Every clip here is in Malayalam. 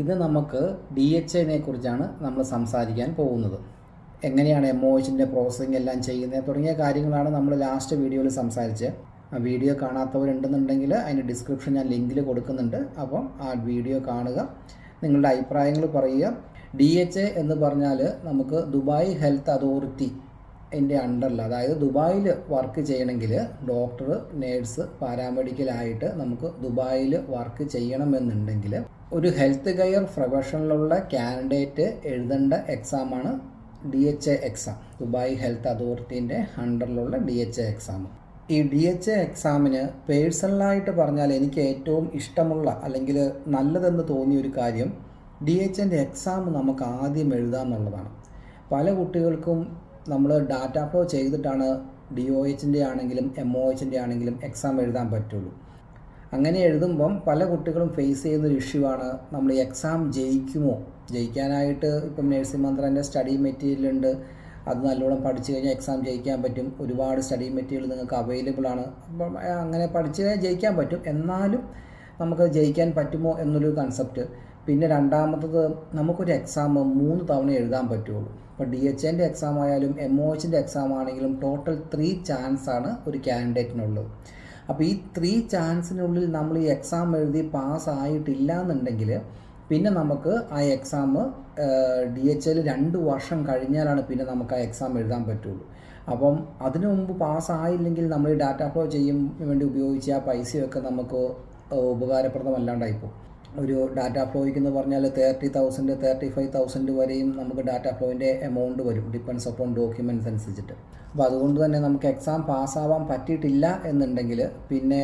ഇത് നമുക്ക് ഡി എച്ച് എനെ കുറിച്ചാണ് നമ്മൾ സംസാരിക്കാൻ പോകുന്നത്. എങ്ങനെയാണ് എം ഒ എച്ചിന്റെ പ്രോസസ്സിംഗ് എല്ലാം ചെയ്യുന്നത് തുടങ്ങിയ കാര്യങ്ങളാണ് നമ്മൾ ലാസ്റ്റ് വീഡിയോയിൽ സംസാരിച്ച് ആ വീഡിയോ കാണാത്തവരുണ്ടെന്നുണ്ടെങ്കിൽ അതിന്റെ ഡിസ്ക്രിപ്ഷൻ ഞാൻ ലിങ്കിൽ കൊടുക്കുന്നുണ്ട്. അപ്പം ആ വീഡിയോ കാണുക. നിങ്ങളുടെ അഭിപ്രായങ്ങൾ പറയുക. ഡി എച്ച് എന്ന് പറഞ്ഞാൽ നമുക്ക് ദുബായ് ഹെൽത്ത് അതോറിറ്റി എന്റെ അണ്ടറിൽ അതായത് ദുബായിൽ വർക്ക് ചെയ്യണമെങ്കിൽ ഡോക്ടർ നേഴ്സ് പാരാമെഡിക്കലായിട്ട് നമുക്ക് ദുബായിൽ വർക്ക് ചെയ്യണമെന്നുണ്ടെങ്കിൽ ഒരു ഹെൽത്ത് കെയർ പ്രൊഫഷനിലുള്ള കാൻഡിഡേറ്റ് എഴുതേണ്ട എക്സാമാണ് D H A exam Dubai Health അതോറിറ്റീന്റെ അണ്ടറിലുള്ള ഡി എച്ച് എ എക്സാം ഈ ഡി എച്ച് എ എക്സാമിന് പേഴ്സണലായിട്ട് പറഞ്ഞാൽ എനിക്ക് ഏറ്റവും ഇഷ്ടമുള്ള അല്ലെങ്കിൽ നല്ലതെന്ന് തോന്നിയ ഒരു കാര്യം ഡി എച്ച് എന്റെ എക്സാം നമുക്ക് ആദ്യം എഴുതാമെന്നുള്ളതാണ്. പല കുട്ടികൾക്കും നമ്മൾ ഡാറ്റ ഫ്ലോ ചെയ്തിട്ടാണ് ഡി ഒ എച്ചിന്റെ ആണെങ്കിലും എം ഒ എച്ചിന്റെ ആണെങ്കിലും എക്സാം എഴുതാൻ പറ്റുള്ളൂ. അങ്ങനെ എഴുതുമ്പം പല കുട്ടികളും ഫേസ് ചെയ്യുന്ന ഒരു ഇഷ്യൂ ആണ് നമ്മൾ എക്സാം ജയിക്കുമോ? ജയിക്കാനായിട്ട് ഇപ്പം നേഴ്സിംഗ് മന്ത്രന്റെ സ്റ്റഡി മെറ്റീരിയൽ ഉണ്ട്. അത് നല്ലോണം പഠിച്ചു കഴിഞ്ഞാൽ എക്സാം ജയിക്കാൻ പറ്റും. ഒരുപാട് സ്റ്റഡി മെറ്റീരിയൽ നിങ്ങൾക്ക് അവൈലബിൾ ആണ്. അപ്പം അങ്ങനെ പഠിച്ചു കഴിഞ്ഞാൽ ജയിക്കാൻ പറ്റും. എന്നാലും നമുക്ക് ജയിക്കാൻ പറ്റുമോ എന്നൊരു കൺസെപ്റ്റ് പിന്നെ രണ്ടാമത്തത് നമുക്കൊരു എക്സാം മൂന്ന് തവണ എഴുതാൻ പറ്റുള്ളൂ. ഇപ്പോൾ ഡി എച്ച് എന്റെ എക്സാം ആയാലും എം ഒ എച്ചിന്റെ എക്സാം ആണെങ്കിലും ടോട്ടൽ ത്രീ ചാൻസ് ആണ് ഒരു ക്യാൻഡിഡേറ്റിനുള്ളത് അപ്പോൾ ഈ ത്രീ ചാൻസിനുള്ളിൽ നമ്മൾ ഈ എക്സാം എഴുതി പാസ് ആയിട്ടില്ല എന്നുണ്ടെങ്കിൽ പിന്നെ നമുക്ക് ആ എക്സാം ഡി എച്ച് എൽ രണ്ട് വർഷം കഴിഞ്ഞാലാണ് പിന്നെ നമുക്ക് ആ എക്സാം എഴുതാൻ പറ്റുള്ളൂ. അപ്പം അതിനു മുമ്പ് പാസ്സായില്ലെങ്കിൽ നമ്മൾ ഈ ഡാറ്റ ഫ്ലോ ചെയ്യും വേണ്ടി ഉപയോഗിച്ച ആ പൈസയൊക്കെ നമുക്ക് ഉപകാരപ്രദമല്ലാണ്ടായിപ്പോൾ ഒരു ഡാറ്റ ഫ്ലോയ്ക്ക് എന്ന് പറഞ്ഞാൽ thirty thousand thirty five thousand വരെയും നമുക്ക് ഡാറ്റ ഫ്ലോയിന്റെ എമൗണ്ട് വരും. ഡിപ്പെൻസ് അപ്പോൺ ഡോക്യുമെന്റ്സ് അനുസരിച്ചിട്ട്. അപ്പോൾ അതുകൊണ്ട് തന്നെ നമുക്ക് എക്സാം പാസ്സാവാൻ പറ്റിയിട്ടില്ല എന്നുണ്ടെങ്കിൽ പിന്നെ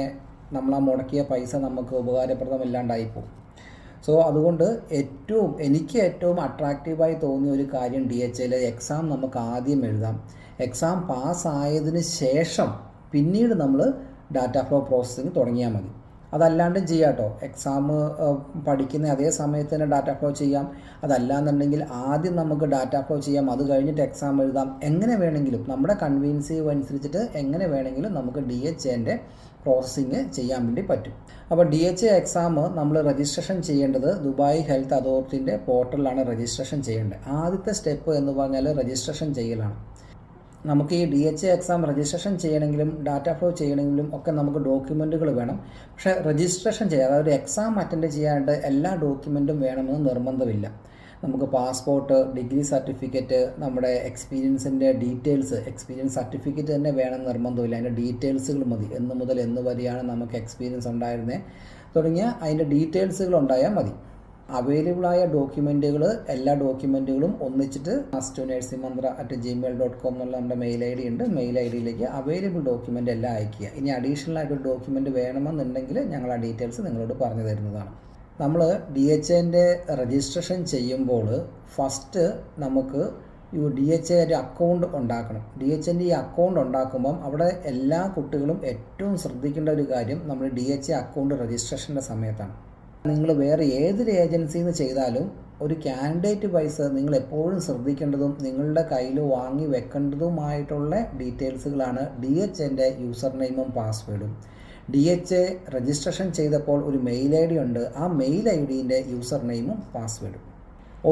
നമ്മൾ ആ മുടക്കിയ പൈസ നമുക്ക് ഉപകാരപ്രദമില്ലാണ്ടായിപ്പോവും സോ അതുകൊണ്ട് ഏറ്റവും എനിക്ക് ഏറ്റവും അട്രാക്റ്റീവായി തോന്നിയ ഒരു കാര്യം ഡി എച്ച് എൽ എക്സാം നമുക്ക് ആദ്യം എഴുതാം. എക്സാം പാസ്സായതിന് ശേഷം പിന്നീട് നമ്മൾ ഡാറ്റ ഫ്ലോ പ്രോസസ്സിങ് തുടങ്ങിയാൽ മതി. അതല്ലാണ്ടും ചെയ്യാം കേട്ടോ. എക്സാം പഠിക്കുന്ന അതേ സമയത്ത് തന്നെ ഡാറ്റ ഫ്ലോ ചെയ്യാം. അതല്ലാന്നുണ്ടെങ്കിൽ ആദ്യം നമുക്ക് ഡാറ്റ ഫ്ലോ ചെയ്യാം. അത് കഴിഞ്ഞിട്ട് എക്സാം എഴുതാം. എങ്ങനെ വേണമെങ്കിലും നമ്മുടെ കൺവീൻസീവ് അനുസരിച്ചിട്ട് എങ്ങനെ വേണമെങ്കിലും നമുക്ക് ഡി എച്ച് എന്റെ പ്രോസസ്സിങ് ചെയ്യാൻ വേണ്ടി പറ്റും. അപ്പോൾ ഡി എച്ച് എക്സാം നമ്മൾ രജിസ്ട്രേഷൻ ചെയ്യേണ്ടത് ദുബായ് ഹെൽത്ത് അതോറിറ്റിന്റെ പോർട്ടലിലാണ് രജിസ്ട്രേഷൻ ചെയ്യേണ്ടത്. ആദ്യത്തെ സ്റ്റെപ്പ് എന്ന് പറഞ്ഞാൽ രജിസ്ട്രേഷൻ ചെയ്യലാണ്. നമുക്ക് ഈ ഡി എച്ച് എക്സാം രജിസ്ട്രേഷൻ ചെയ്യണമെങ്കിലും ഡാറ്റ ഫ്ലോ ചെയ്യണമെങ്കിലും ഒക്കെ നമുക്ക് ഡോക്യുമെന്റുകൾ വേണം. പക്ഷെ രജിസ്ട്രേഷൻ ചെയ്യാം അതായത് എക്സാം അറ്റൻഡ് ചെയ്യാനായിട്ട് എല്ലാ ഡോക്യുമെന്റും വേണമെന്ന് നിർബന്ധമില്ല. നമുക്ക് പാസ്പോർട്ട് ഡിഗ്രി സർട്ടിഫിക്കറ്റ് നമ്മുടെ എക്സ്പീരിയൻസിന്റെ ഡീറ്റെയിൽസ് എക്സ്പീരിയൻസ് സർട്ടിഫിക്കറ്റ് തന്നെ വേണം നിർബന്ധമില്ല. അതിന്റെ ഡീറ്റെയിൽസുകൾ മതി. എന്ന് മുതൽ എന്ന് വരെയാണ് നമുക്ക് എക്സ്പീരിയൻസ് ഉണ്ടായിരുന്നത് തുടങ്ങിയ അതിന്റെ ഡീറ്റെയിൽസുകൾ ഉണ്ടായാൽ മതി. അവൈലബിൾ ആയ ഡോക്യുമെന്റുകൾ എല്ലാ ഡോക്യുമെന്റുകളും ഒന്നിച്ചിട്ട് മാസ്റ്റു nursing mantra at Gmail dot com എന്നുള്ള നമ്മുടെ മെയിൽ ഐ ഡി ഉണ്ട്. മെയിൽ ഐ ഡിയിലേക്ക് അവൈലബിൾ ഡോക്യുമെന്റ് എല്ലാം അയക്കുക ഇനി അഡീഷണൽ ആയിട്ട് ഒരു ഡോക്യുമെന്റ് വേണമെന്നുണ്ടെങ്കിൽ ഞങ്ങൾ ആ ഡീറ്റെയിൽസ് നിങ്ങളോട് പറഞ്ഞു തരുന്നതാണ്. നമ്മൾ ഡി എച്ച് എന്റെ രജിസ്ട്രേഷൻ ചെയ്യുമ്പോൾ ഫസ്റ്റ് നമുക്ക് ഈ ഡി എച്ച് ഒരു അക്കൗണ്ട് ഉണ്ടാക്കണം. ഡി എച്ച് എന്റെ ഈ അക്കൗണ്ട് ഉണ്ടാക്കുമ്പം അവിടെ എല്ലാ കുട്ടികളും ഏറ്റവും ശ്രദ്ധിക്കേണ്ട ഒരു കാര്യം നമ്മൾ ഡി എച്ച് അക്കൗണ്ട് രജിസ്ട്രേഷന്റെ സമയത്താണ്. നിങ്ങൾ വേറെ ഏതൊരു ഏജൻസിയിൽ നിന്ന് ചെയ്താലും ഒരു കാൻഡിഡേറ്റ് വൈസ് നിങ്ങൾ എപ്പോഴും ശ്രദ്ധിക്കേണ്ടതും നിങ്ങളുടെ കയ്യിൽ വാങ്ങി വെക്കേണ്ടതുമായിട്ടുള്ള ഡീറ്റെയിൽസുകളാണ് ഡി എച്ച് എന്റെ യൂസർ നെയിമും പാസ്വേഡും. ഡി എച്ച് എ രജിസ്ട്രേഷൻ ചെയ്തപ്പോൾ ഒരു മെയിൽ ഐ ഡി ഉണ്ട്. ആ മെയിൽ ഐ ഡിന്റെ യൂസർ നെയിമും പാസ്വേഡും.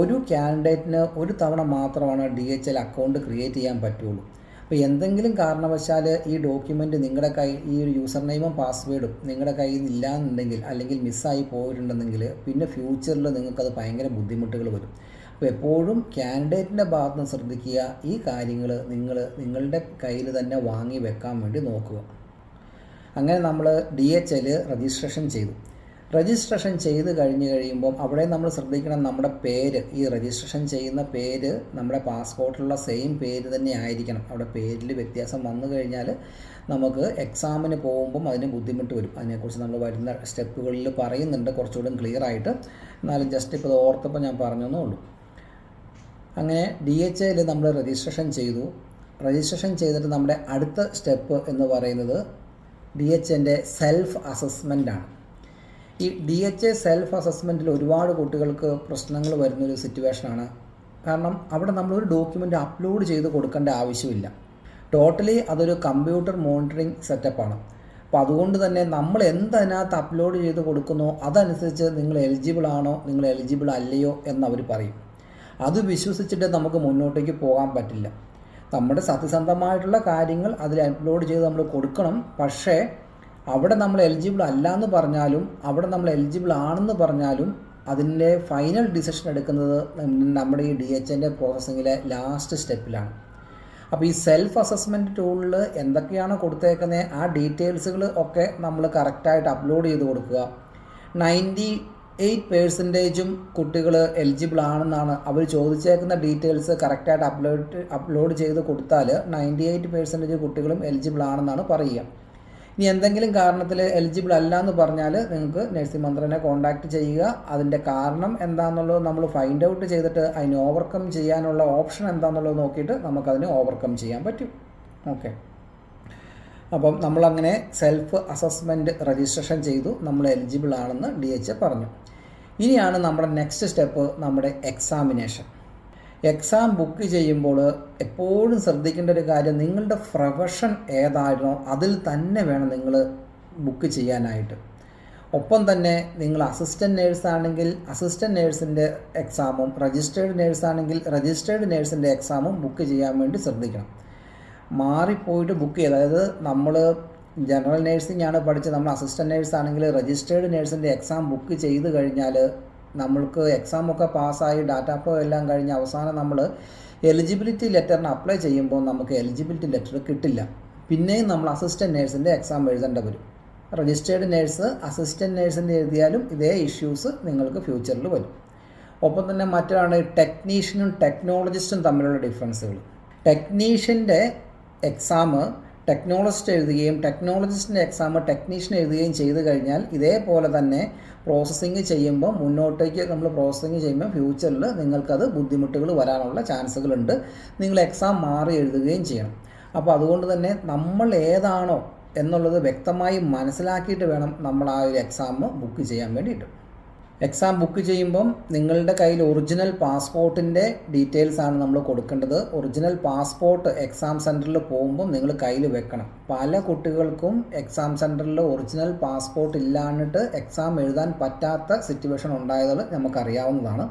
ഒരു കാൻഡിഡേറ്റിന് ഒരു തവണ മാത്രമാണ് D H L account create ചെയ്യാൻ പറ്റുള്ളൂ. അപ്പോൾ എന്തെങ്കിലും കാരണവശാൽ ഈ ഡോക്യുമെന്റ് നിങ്ങളുടെ കൈ ഈ ഒരു യൂസർ നെയിമും പാസ്വേഡും നിങ്ങളുടെ കയ്യിൽ നിന്ന് ഇല്ലാന്നുണ്ടെങ്കിൽ അല്ലെങ്കിൽ മിസ്സായി പോയിട്ടുണ്ടെങ്കിൽ പിന്നെ ഫ്യൂച്ചറിൽ നിങ്ങൾക്കത് ഭയങ്കര ബുദ്ധിമുട്ടുകൾ വരും. അപ്പോൾ എപ്പോഴും ക്യാൻഡിഡേറ്റിന്റെ ഭാഗത്ത് നിന്ന് ശ്രദ്ധിക്കുക. ഈ കാര്യങ്ങൾ നിങ്ങൾ നിങ്ങളുടെ കയ്യിൽ തന്നെ വാങ്ങി വെക്കാൻ വേണ്ടി നോക്കുക. അങ്ങനെ നമ്മൾ ഡി എച്ച് എൽ രജിസ്ട്രേഷൻ ചെയ്തു. രജിസ്ട്രേഷൻ ചെയ്ത് കഴിഞ്ഞ് കഴിയുമ്പം അവിടെ നമ്മൾ ശ്രദ്ധിക്കണം നമ്മുടെ പേര്. ഈ രജിസ്ട്രേഷൻ ചെയ്യുന്ന പേര് നമ്മുടെ പാസ്പോർട്ടിലുള്ള സെയിം പേര് തന്നെ ആയിരിക്കണം. അവിടെ പേരിൽ വ്യത്യാസം വന്നു കഴിഞ്ഞാൽ നമുക്ക് എക്സാമിന് പോകുമ്പം അതിന് ബുദ്ധിമുട്ട് വരും. അതിനെക്കുറിച്ച് നമ്മൾ വരുന്ന സ്റ്റെപ്പുകളിൽ പറയുന്നുണ്ട്. കുറച്ചുകൂടി ക്ലിയർ ആയിട്ട്. എന്നാലും ജസ്റ്റ് ഇപ്പോൾ ഓർത്തപ്പോൾ ഞാൻ പറഞ്ഞെന്നേ ഉള്ളൂ. അങ്ങനെ ഡി എച്ച് എയിൽ നമ്മൾ രജിസ്ട്രേഷൻ ചെയ്തു. രജിസ്ട്രേഷൻ ചെയ്തിട്ട് നമ്മുടെ അടുത്ത സ്റ്റെപ്പ് എന്ന് പറയുന്നത് ഡി എച്ച് എന്റെ സെൽഫ് അസസ്മെന്റ് ആണ്. ഈ ഡി എച്ച് എ സെൽഫ് അസസ്മെന്റിൽ ഒരുപാട് കുട്ടികൾക്ക് പ്രശ്നങ്ങൾ വരുന്നൊരു സിറ്റുവേഷനാണ് കാരണം അവിടെ നമ്മളൊരു ഡോക്യുമെന്റ് അപ്ലോഡ് ചെയ്ത് കൊടുക്കേണ്ട ആവശ്യമില്ല. ടോട്ടലി അതൊരു കമ്പ്യൂട്ടർ മോണിറ്ററിങ് സെറ്റപ്പാണ് അപ്പോൾ അതുകൊണ്ട് തന്നെ നമ്മൾ എന്തതിനകത്ത് അപ്ലോഡ് ചെയ്ത് കൊടുക്കുന്നോ അതനുസരിച്ച് നിങ്ങൾ എലിജിബിൾ ആണോ നിങ്ങൾ എലിജിബിൾ അല്ലയോ എന്ന് അവർ പറയും. അത് വിശ്വസിച്ചിട്ട് നമുക്ക് മുന്നോട്ടേക്ക് പോകാൻ പറ്റില്ല. നമ്മുടെ സത്യസന്ധമായിട്ടുള്ള കാര്യങ്ങൾ അതിൽ അപ്ലോഡ് ചെയ്ത് നമ്മൾ കൊടുക്കണം. പക്ഷേ അവിടെ നമ്മൾ എലിജിബിൾ അല്ല എന്ന് പറഞ്ഞാലും അവിടെ നമ്മൾ എലിജിബിൾ ആണെന്ന് പറഞ്ഞാലും അതിന്റെ ഫൈനൽ ഡിസിഷൻ എടുക്കുന്നത് നമ്മുടെ ഈ ഡി എച്ച് എന്റെ പ്രോസസ്സിങ്ങിലെ ലാസ്റ്റ് സ്റ്റെപ്പിലാണ് അപ്പോൾ ഈ സെൽഫ് അസസ്മെന്റ് ടൂളിൽ എന്തൊക്കെയാണ് കൊടുത്തേക്കുന്നത് ആ ഡീറ്റെയിൽസുകൾ ഒക്കെ നമ്മൾ കറക്റ്റായിട്ട് അപ്ലോഡ് ചെയ്ത് കൊടുക്കുക. നയന്റി എയ്റ്റ് പേഴ്സന്റേജും കുട്ടികൾ എലിജിബിൾ ആണെന്നാണ് അവർ ചോദിച്ചേക്കുന്ന ഡീറ്റെയിൽസ് കറക്റ്റായിട്ട് അപ്ലോഡ് അപ്ലോഡ് ചെയ്ത് കൊടുത്താൽ നയന്റി എയ്റ്റ് പേഴ്സന്റേജ് കുട്ടികളും എലിജിബിൾ ആണെന്നാണ് പറയുക. ഇനി എന്തെങ്കിലും കാരണത്തിൽ എലിജിബിൾ അല്ല എന്ന് പറഞ്ഞാൽ നിങ്ങൾക്ക് നഴ്സിംഗ് മന്ത്രനെ കോൺടാക്റ്റ് ചെയ്യുക. അതിന്റെ കാരണം എന്താണെന്നുള്ളത് നമ്മൾ ഫൈൻഡ് ഔട്ട് ചെയ്തിട്ട് അതിനെ ഓവർകം ചെയ്യാനുള്ള ഓപ്ഷൻ എന്താണെന്നുള്ളത് നോക്കിയിട്ട് നമുക്കതിനെ ഓവർകം ചെയ്യാൻ പറ്റും. ഓക്കെ അപ്പം നമ്മളങ്ങനെ സെൽഫ് അസസ്മെന്റ് രജിസ്ട്രേഷൻ ചെയ്തു. നമ്മൾ എലിജിബിൾ ആണെന്ന് ഡി എച്ച് പറഞ്ഞു. ഇനിയാണ് നമ്മുടെ നെക്സ്റ്റ് സ്റ്റെപ്പ് നമ്മുടെ എക്സാമിനേഷൻ എക്സാം ബുക്ക് ചെയ്യുമ്പോൾ എപ്പോഴും ശ്രദ്ധിക്കേണ്ട ഒരു കാര്യം നിങ്ങളുടെ പ്രൊഫഷൻ ഏതായിരുന്നോ അതിൽ തന്നെ വേണം നിങ്ങൾ ബുക്ക് ചെയ്യാനായിട്ട്. ഒപ്പം തന്നെ നിങ്ങൾ അസിസ്റ്റന്റ് നേഴ്സാണെങ്കിൽ അസിസ്റ്റന്റ് നേഴ്സിന്റെ എക്സാമും രജിസ്റ്റേർഡ് നേഴ്സാണെങ്കിൽ രജിസ്റ്റേർഡ് നേഴ്സിന്റെ എക്സാമും ബുക്ക് ചെയ്യാൻ വേണ്ടി ശ്രദ്ധിക്കണം. മാറിപ്പോയിട്ട് ബുക്ക് ചെയ്ത് അതായത് നമ്മൾ ജനറൽ നേഴ്സിംഗ് ആണ് പഠിച്ചത് നമ്മൾ അസിസ്റ്റന്റ് നേഴ്സ് ആണെങ്കിൽ രജിസ്റ്റേർഡ് നേഴ്സിന്റെ എക്സാം ബുക്ക് ചെയ്ത് കഴിഞ്ഞാൽ നമ്മൾക്ക് എക്സാമൊക്കെ പാസ്സായി ഡാറ്റ ഫ്ലോ എല്ലാം കഴിഞ്ഞ് അവസാനം നമ്മൾ എലിജിബിലിറ്റി ലെറ്ററിന് അപ്ലൈ ചെയ്യുമ്പോൾ നമുക്ക് എലിജിബിലിറ്റി ലെറ്റർ കിട്ടില്ല. പിന്നെയും നമ്മൾ അസിസ്റ്റന്റ് നേഴ്സിന്റെ എക്സാം എഴുതേണ്ട വരും. രജിസ്റ്റേർഡ് നേഴ്സ് അസിസ്റ്റന്റ് നേഴ്സിന്റെ എഴുതിയാലും ഇതേ ഇഷ്യൂസ് നിങ്ങൾക്ക് ഫ്യൂച്ചറിൽ വരും. ഒപ്പം തന്നെ മറ്റൊരാണ് ടെക്നീഷ്യനും ടെക്നോളജിസ്റ്റും തമ്മിലുള്ള ഡിഫറൻസുകൾ ടെക്നീഷ്യന്റെ എക്സാം ടെക്നോളജിസ്റ്റ് എഴുതുകയും ടെക്നോളജിസ്റ്റിന്റെ എക്സാം ടെക്നീഷ്യൻ എഴുതുകയും ചെയ്തു കഴിഞ്ഞാൽ ഇതേപോലെ തന്നെ പ്രോസസ്സിങ് ചെയ്യുമ്പോൾ മുന്നോട്ടേക്ക് നമ്മൾ പ്രോസസ്സിങ് ചെയ്യുമ്പോൾ ഫ്യൂച്ചറിൽ നിങ്ങൾക്കത് ബുദ്ധിമുട്ടുകൾ വരാനുള്ള ചാൻസുകളുണ്ട് നിങ്ങൾ എക്സാം മാറി എഴുതുകയും ചെയ്യണം. അപ്പോൾ അതുകൊണ്ട് തന്നെ നമ്മൾ ഏതാണോ എന്നുള്ളത് വ്യക്തമായി മനസ്സിലാക്കിയിട്ട് വേണം നമ്മൾ ആ ഒരു എക്സാം ബുക്ക് ചെയ്യാൻ വേണ്ടിയിട്ട്. എക്സാം ബുക്ക് ചെയ്യുമ്പം നിങ്ങളുടെ കയ്യിൽ ഒറിജിനൽ പാസ്പോർട്ടിന്റെ ഡീറ്റെയിൽസ് ആണ് നമ്മൾ കൊടുക്കേണ്ടത്. ഒറിജിനൽ പാസ്പോർട്ട് എക്സാം സെന്ററിൽ പോകുമ്പം നിങ്ങൾ കയ്യിൽ വെക്കണം. പല കുട്ടികൾക്കും എക്സാം സെന്ററിൽ ഒറിജിനൽ പാസ്പോർട്ട് ഇല്ലാഞ്ഞിട്ട് എക്സാം എഴുതാൻ പറ്റാത്ത സിറ്റുവേഷൻ ഉണ്ടായത് നമുക്കറിയാവുന്നതാണ്.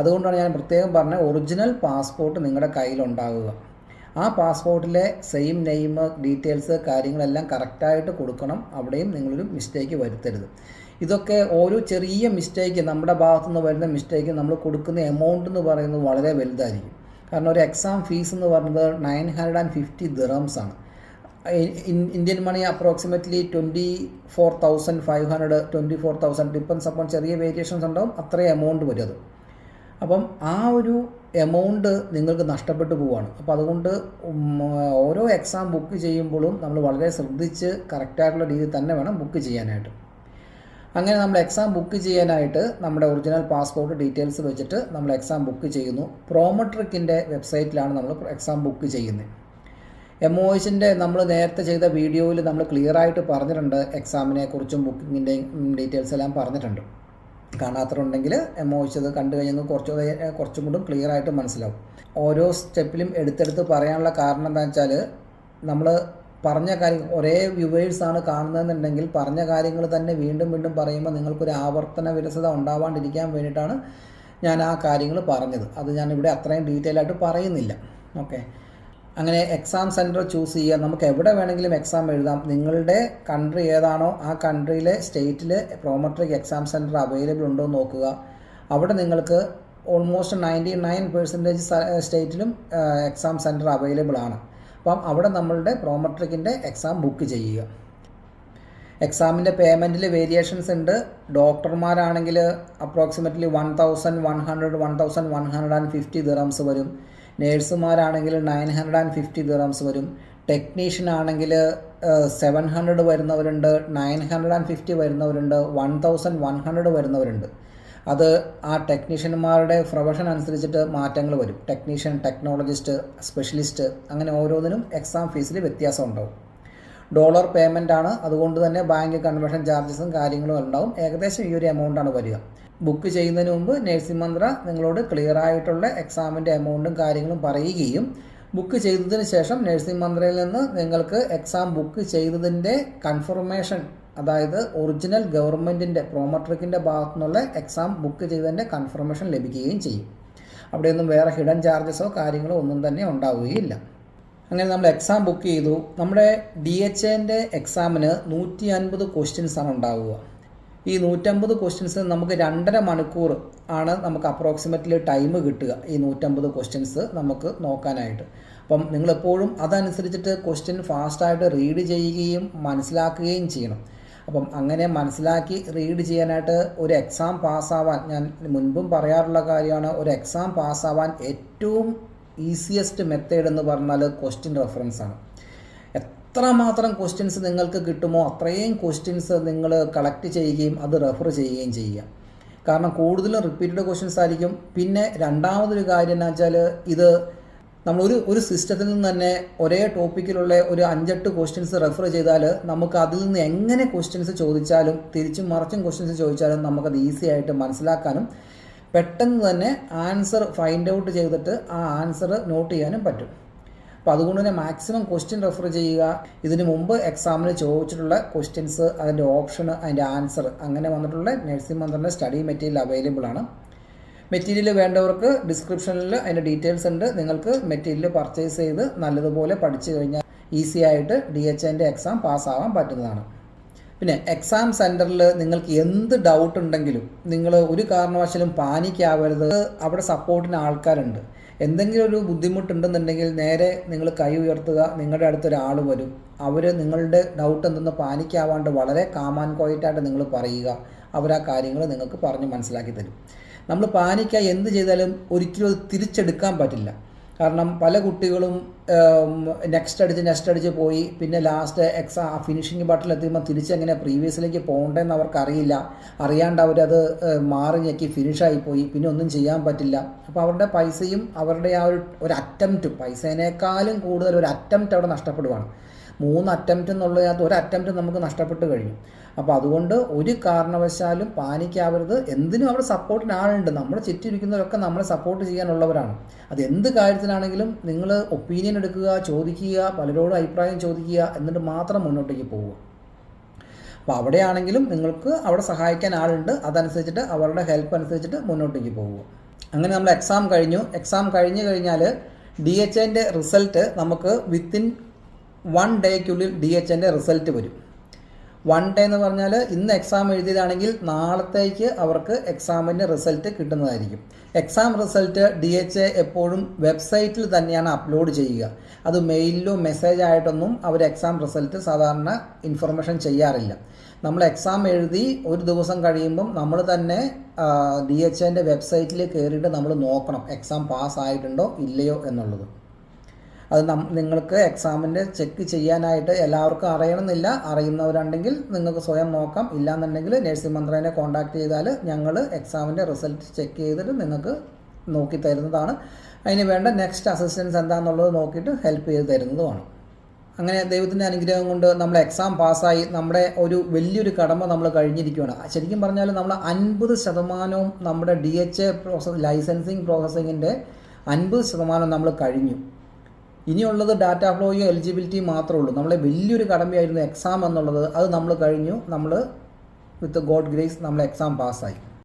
അതുകൊണ്ടാണ് ഞാൻ പ്രത്യേകം പറഞ്ഞത് ഒറിജിനൽ പാസ്പോർട്ട് നിങ്ങളുടെ കയ്യിലുണ്ടാകുക ആ പാസ്പോർട്ടിലെ സെയിം നെയിം ഡീറ്റെയിൽസ് കാര്യങ്ങളെല്ലാം കറക്റ്റായിട്ട് കൊടുക്കണം. അവിടെയും നിങ്ങളൊരു മിസ്റ്റേക്ക് വരുത്തരുത്. ഇതൊക്കെ ഓരോ ചെറിയ മിസ്റ്റേക്ക് നമ്മുടെ ഭാഗത്തു നിന്ന് വരുന്ന മിസ്റ്റേക്ക് നമ്മൾ കൊടുക്കുന്ന എമൗണ്ട് എന്ന് പറയുന്നത് വളരെ വലുതായിരിക്കും. കാരണം ഒരു എക്സാം ഫീസ് എന്ന് പറയുന്നത് nine hundred and fifty dirhams ആണ്. Indian money approximately twenty four thousand five hundred twenty four thousand depends അപ്പോൾ ചെറിയ വേരിയേഷൻസ് ഉണ്ടാവും അത്രയും എമൗണ്ട് വരും അത്. അപ്പം ആ ഒരു എമൗണ്ട് നിങ്ങൾക്ക് നഷ്ടപ്പെട്ടു പോവുകയാണ് അപ്പോൾ അതുകൊണ്ട് ഓരോ എക്സാം ബുക്ക് ചെയ്യുമ്പോഴും നമ്മൾ വളരെ ശ്രദ്ധിച്ച് കറക്റ്റായിട്ടുള്ള രീതിയിൽ തന്നെ വേണം ബുക്ക് ചെയ്യാനായിട്ട്. അങ്ങനെ നമ്മൾ എക്സാം ബുക്ക് ചെയ്യാനായിട്ട് നമ്മുടെ ഒറിജിനൽ പാസ്പോർട്ട് ഡീറ്റെയിൽസ് വെച്ചിട്ട് നമ്മൾ എക്സാം ബുക്ക് ചെയ്യുന്നു. പ്രോമട്രിക്കിന്റെ വെബ്സൈറ്റിലാണ് നമ്മൾ എക്സാം ബുക്ക് ചെയ്യുന്നത്. എം ഒ എസിന്റെ നമ്മൾ നേരത്തെ ചെയ്ത വീഡിയോയിൽ നമ്മൾ ക്ലിയർ ആയിട്ട് പറഞ്ഞിട്ടുണ്ട്. എക്സാമിനെ കുറിച്ചും ബുക്കിങ്ങിന്റെയും ഡീറ്റെയിൽസ് എല്ലാം പറഞ്ഞിട്ടുണ്ട്. കാണാത്തതുണ്ടെങ്കിൽ എം ഒ എസ് അത് കണ്ടു കഴിഞ്ഞാൽ കുറച്ച് കുറച്ചും കൂടും ക്ലിയർ ആയിട്ട് മനസ്സിലാവും. ഓരോ സ്റ്റെപ്പിലും എടുത്തെടുത്ത് പറയാനുള്ള കാരണം എന്താണെന്ന് വെച്ചാൽ നമ്മൾ പറഞ്ഞ കാര്യം ഒരേ വ്യൂവേഴ്സാണ് കാണുന്നതെന്നുണ്ടെങ്കിൽ പറഞ്ഞ കാര്യങ്ങൾ തന്നെ വീണ്ടും വീണ്ടും പറയുമ്പോൾ നിങ്ങൾക്കൊരു ആവർത്തന വിരസത ഉണ്ടാവാണ്ടിരിക്കാൻ വേണ്ടിയിട്ടാണ് ഞാൻ ആ കാര്യങ്ങൾ പറഞ്ഞത്. അത് ഞാൻ ഇവിടെ അത്രയും ഡീറ്റെയിൽ ആയിട്ട് പറയുന്നില്ല. ഓക്കെ അങ്ങനെ എക്സാം സെന്റർ ചൂസ് ചെയ്യുക. നമുക്ക് എവിടെ വേണമെങ്കിലും എക്സാം എഴുതാം. നിങ്ങളുടെ കൺട്രി ഏതാണോ ആ കൺട്രിയിലെ സ്റ്റേറ്റിൽ പ്രോമട്രിക് എക്സാം സെന്റർ അവൈലബിൾ ഉണ്ടോ എന്ന് നോക്കുക. അവിടെ നിങ്ങൾക്ക് ഓൾമോസ്റ്റ് നയന്റി നയൻ പെർസെന്റേജ് സ്റ്റേറ്റിലും എക്സാം സെന്റർ അവൈലബിൾ ആണ്. അപ്പം അവിടെ നമ്മളുടെ പ്രോമെട്രിക്കിന്റെ എക്സാം ബുക്ക് ചെയ്യുക. എക്സാമിന്റെ പേയ്മെന്റിൽ വേരിയേഷൻസ് ഉണ്ട്. ഡോക്ടർമാരാണെങ്കിൽ approximately one thousand one hundred one thousand one hundred and fifty dirhams വരും. നേഴ്സുമാരാണെങ്കിൽ nine hundred and fifty dirhams വരും. ടെക്നീഷ്യൻ ആണെങ്കിൽ സെവൻ ഹൺഡ്രഡ് വരുന്നവരുണ്ട് നയൻ ഹൺഡ്രഡ് ആൻഡ് ഫിഫ്റ്റി വരുന്നവരുണ്ട് വൺ തൗസൻഡ് വൺ ഹൺഡ്രഡ് വരുന്നവരുണ്ട്. അത് ആ ടെക്നീഷ്യന്മാരുടെ പ്രൊഫഷൻ അനുസരിച്ചിട്ട് മാറ്റങ്ങൾ വരും. ടെക്നീഷ്യൻ ടെക്നോളജിസ്റ്റ് സ്പെഷ്യലിസ്റ്റ് അങ്ങനെ ഓരോന്നിനും എക്സാം ഫീസിൽ വ്യത്യാസം ഉണ്ടാവും. ഡോളർ പേയ്മെന്റ് ആണ്. അതുകൊണ്ട് തന്നെ ബാങ്ക് കൺവേർഷൻ ചാർജസും കാര്യങ്ങളും ഉണ്ടാവും. ഏകദേശം ഈ ഒരു എമൗണ്ടാണ് വരിക. ബുക്ക് ചെയ്യുന്നതിന് മുമ്പ് നേഴ്സിംഗ് മന്ത്ര നിങ്ങളോട് ക്ലിയർ ആയിട്ടുള്ള എക്സാമിന്റെ എമൗണ്ടും കാര്യങ്ങളും പറയുകയും ബുക്ക് ചെയ്തതിന് ശേഷം നേഴ്സിംഗ് മന്ത്രയിൽ നിന്ന് നിങ്ങൾക്ക് എക്സാം ബുക്ക് ചെയ്തതിന്റെ കൺഫർമേഷൻ അതായത് ഒറിജിനൽ ഗവൺമെന്റിന്റെ പ്രോമട്രിക്കിന്റെ ഭാഗത്തു നിന്നുള്ള എക്സാം ബുക്ക് ചെയ്തതിന്റെ കൺഫർമേഷൻ ലഭിക്കുകയും ചെയ്യും. അവിടെയൊന്നും വേറെ ഹിഡൻ ചാർജസോ കാര്യങ്ങളോ ഒന്നും തന്നെ ഉണ്ടാവുകയില്ല. അങ്ങനെ നമ്മൾ എക്സാം ബുക്ക് ചെയ്തു. നമ്മുടെ ഡി എച്ച് എന്റെ എക്സാമിന് നൂറ്റി അൻപത് ക്വസ്റ്റ്യൻസാണ് ഉണ്ടാവുക. ഈ നൂറ്റമ്പത് ക്വസ്റ്റ്യൻസ് നമുക്ക് രണ്ടര മണിക്കൂർ ആണ് നമുക്ക് അപ്രോക്സിമറ്റ്ലി ടൈം കിട്ടുക. ഈ നൂറ്റമ്പത് ക്വസ്റ്റ്യൻസ് നമുക്ക് നോക്കാനായിട്ട്. അപ്പം നിങ്ങളെപ്പോഴും അതനുസരിച്ചിട്ട് ക്വസ്റ്റ്യൻ ഫാസ്റ്റായിട്ട് റീഡ് ചെയ്യുകയും മനസ്സിലാക്കുകയും ചെയ്യണം. അപ്പം അങ്ങനെ മനസ്സിലാക്കി റീഡ് ചെയ്യാനായിട്ട് ഒരു എക്സാം പാസ്സാവാൻ ഞാൻ മുൻപും പറയാറുള്ള കാര്യമാണ് ഒരു എക്സാം പാസ്സാവാൻ ഏറ്റവും ഈസിയസ്റ്റ് മെത്തേഡ് എന്ന് പറഞ്ഞാൽ ക്വസ്റ്റ്യൻ റെഫറൻസ് ആണ്. എത്ര മാത്രം ക്വസ്റ്റ്യൻസ് നിങ്ങൾക്ക് കിട്ടുമോ അത്രയും ക്വസ്റ്റ്യൻസ് നിങ്ങൾ കളക്ട് ചെയ്യുകയും അത് റെഫർ ചെയ്യുകയും ചെയ്യുക. കാരണം കൂടുതലും റിപ്പീറ്റഡ് ക്വസ്റ്റ്യൻസ് ആയിരിക്കും. പിന്നെ രണ്ടാമതൊരു കാര്യം എന്ന് വെച്ചാൽ ഇത് നമ്മളൊരു ഒരു സിസ്റ്റത്തിൽ നിന്ന് തന്നെ ഒരേ ടോപ്പിക്കിലുള്ള ഒരു അഞ്ചെട്ട് ക്വസ്റ്റ്യൻസ് റെഫർ ചെയ്താൽ നമുക്ക് അതിൽ നിന്ന് എങ്ങനെ ക്വസ്റ്റ്യൻസ് ചോദിച്ചാലും തിരിച്ചും മറിച്ചും ക്വസ്റ്റ്യൻസ് ചോദിച്ചാലും നമുക്കത് ഈസി ആയിട്ട് മനസ്സിലാക്കാനും പെട്ടെന്ന് തന്നെ ആൻസർ ഫൈൻഡ് ഔട്ട് ചെയ്തിട്ട് ആ ആൻസർ നോട്ട് ചെയ്യാനും പറ്റും. അപ്പോൾ അതുകൊണ്ട് തന്നെ മാക്സിമം ക്വസ്റ്റ്യൻ റെഫർ ചെയ്യുക ഇതിന് മുമ്പ് എക്സാമിന് ചോദിച്ചിട്ടുള്ള ക്വസ്റ്റ്യൻസ് അതിന്റെ ഓപ്ഷൻ അതിന്റെ ആൻസർ അങ്ങനെ വന്നിട്ടുള്ള നഴ്സിംഗ് മന്ത്രിന്റെ സ്റ്റഡി മെറ്റീരിയൽ അവൈലബിൾ ആണ്. മെറ്റീരിയൽ വേണ്ടവർക്ക് ഡിസ്ക്രിപ്ഷനിൽ അതിന്റെ ഡീറ്റെയിൽസ് ഉണ്ട്. നിങ്ങൾക്ക് മെറ്റീരിയൽ പർച്ചേസ് ചെയ്ത് നല്ലതുപോലെ പഠിച്ചു കഴിഞ്ഞാൽ ഈസി ആയിട്ട് ഡി എച്ച് എന്റെ എക്സാം പാസ്സാവാൻ പറ്റുന്നതാണ്. പിന്നെ എക്സാം സെന്ററിൽ നിങ്ങൾക്ക് എന്ത് ഡൗട്ട് ഉണ്ടെങ്കിലും നിങ്ങൾ ഒരു കാരണവശാലും പാനിക്കാവരുത് അവിടെ സപ്പോർട്ടിന് ആൾക്കാരുണ്ട്. എന്തെങ്കിലും ഒരു ബുദ്ധിമുട്ടുണ്ടെന്നുണ്ടെങ്കിൽ നേരെ നിങ്ങൾ കൈ ഉയർത്തുക. നിങ്ങളുടെ അടുത്തൊരാൾ വരും. അവർ നിങ്ങളുടെ ഡൗട്ട് എന്തെന്ന് പാനിക്കാവാണ്ട് വളരെ കാമാൻ കോയിറ്റായിട്ട് നിങ്ങൾ പറയുക. അവർ ആ കാര്യങ്ങൾ നിങ്ങൾക്ക് പറഞ്ഞ് മനസ്സിലാക്കി തരും. നമ്മൾ പാനിക്കായി എന്ത് ചെയ്താലും ഒരിക്കലും അത് തിരിച്ചെടുക്കാൻ പറ്റില്ല. കാരണം പല കുട്ടികളും നെക്സ്റ്റ് അടിച്ച് നെക്സ്റ്റ് അടിച്ച് പോയി പിന്നെ ലാസ്റ്റ് എക്സാം ഫിനിഷിംഗ് ബട്ടണിൽ എത്തുമ്പോൾ തിരിച്ചെങ്ങനെ പ്രീവിയസിലേക്ക് പോകേണ്ടതെന്ന് അവർക്കറിയില്ല. അറിയാണ്ട് അവരത് മാറി ഞെക്കി ഫിനിഷായി പോയി. പിന്നെ ഒന്നും ചെയ്യാൻ പറ്റില്ല. അപ്പോൾ അവരുടെ പൈസയും അവരുടെ ആ ഒരു ഒരു അറ്റംപ്റ്റും പൈസേനേക്കാളും കൂടുതൽ ഒരു അറ്റംപ്റ്റ് അവിടെ നഷ്ടപ്പെടുവാണ്. മൂന്ന് അറ്റംപ്റ്റ് എന്നുള്ളതിനകത്ത് ഒരു അറ്റംപ്റ്റ് നമുക്ക് നഷ്ടപ്പെട്ട് കഴിഞ്ഞു. അപ്പോൾ അതുകൊണ്ട് ഒരു കാരണവശാലും പാനിക്കാവരുത്. എന്തിനും അവിടെ സപ്പോർട്ടിന് ആളുണ്ട്. നമ്മുടെ ചുറ്റിരിക്കുന്നവരൊക്കെ നമ്മളെ സപ്പോർട്ട് ചെയ്യാനുള്ളവരാണ്. അത് എന്ത് കാര്യത്തിനാണെങ്കിലും നിങ്ങൾ ഒപ്പീനിയൻ എടുക്കുക ചോദിക്കുക പലരോടും അഭിപ്രായം ചോദിക്കുക എന്നിട്ട് മാത്രം മുന്നോട്ടേക്ക് പോവുക. അപ്പോൾ അവിടെയാണെങ്കിലും നിങ്ങൾക്ക് അവിടെ സഹായിക്കാൻ ആളുണ്ട്. അതനുസരിച്ചിട്ട് അവരുടെ ഹെൽപ്പ് അനുസരിച്ചിട്ട് മുന്നോട്ടേക്ക് പോവുക. അങ്ങനെ നമ്മൾ എക്സാം കഴിഞ്ഞു. എക്സാം കഴിഞ്ഞു കഴിഞ്ഞാൽ ഡി എച്ച് എന്റെ റിസൾട്ട് നമുക്ക് വിത്തിൻ വൺ ഡേക്കുള്ളിൽ ഡി എച്ച് എന്റെ റിസൾട്ട് വരും. വൺ ഡേ എന്ന് പറഞ്ഞാൽ ഇന്ന് എക്സാം എഴുതിയതാണെങ്കിൽ നാളത്തേക്ക് അവർക്ക് എക്സാമിന്റെ റിസൾട്ട് കിട്ടുന്നതായിരിക്കും. എക്സാം റിസൾട്ട് ഡി എച്ച് എപ്പോഴും വെബ്സൈറ്റിൽ തന്നെയാണ് അപ്ലോഡ് ചെയ്യുക. അത് മെയിലിലോ മെസ്സേജ് ആയിട്ടൊന്നും അവർ എക്സാം റിസൾട്ട് സാധാരണ ഇൻഫർമേഷൻ ചെയ്യാറില്ല. നമ്മൾ എക്സാം എഴുതി ഒരു ദിവസം കഴിയുമ്പം നമ്മൾ തന്നെ ഡി എച്ച് എന്റെ വെബ്സൈറ്റിൽ കയറിയിട്ട് നമ്മൾ നോക്കണം. എക്സാം പാസ് ആയിട്ടുണ്ടോ ഇല്ലയോ എന്നുള്ളത്. അത് നിങ്ങൾക്ക് എക്സാമിന്റെ ചെക്ക് ചെയ്യാനായിട്ട് എല്ലാവർക്കും അറിയണമെന്നില്ല. അറിയുന്നവരുണ്ടെങ്കിൽ നിങ്ങൾക്ക് സ്വയം നോക്കാം. ഇല്ലാന്നുണ്ടെങ്കിൽ നഴ്സിംഗ് മന്ത്രിനെ കോൺടാക്ട് ചെയ്താൽ ഞങ്ങൾ എക്സാമിന്റെ റിസൾട്ട് ചെക്ക് ചെയ്തിട്ട് നിങ്ങൾക്ക് നോക്കി തരുന്നതാണ്. അതിന് വേണ്ട നെക്സ്റ്റ് അസിസ്റ്റൻസ് എന്താണെന്നുള്ളത് നോക്കിയിട്ട് ഹെൽപ്പ് ചെയ്ത് തരുന്നതുമാണ്. അങ്ങനെ ദൈവത്തിന്റെ അനുഗ്രഹം കൊണ്ട് നമ്മൾ എക്സാം പാസ്സായി നമ്മുടെ ഒരു വലിയൊരു കടമ നമ്മൾ കഴിഞ്ഞിരിക്കുകയാണ് ശരിക്കും പറഞ്ഞാൽ നമ്മൾ അൻപത് ശതമാനവും നമ്മുടെ D H A process licensing പ്രോസസ്സിങ്ങിന്റെ അൻപത് ശതമാനം നമ്മൾ കഴിഞ്ഞു. ഇനിയുള്ളത് ഡാറ്റ ഫ്ലോയും എലിജിബിലിറ്റിയും മാത്രമേ ഉള്ളൂ. നമ്മളെ വലിയൊരു കടമയായിരുന്നു എക്സാം എന്നുള്ളത്. അത് നമ്മൾ കഴിഞ്ഞു. നമ്മൾ വിത്ത് ഗോഡ് ഗ്രേസ് നമ്മൾ എക്സാം പാസ്സായി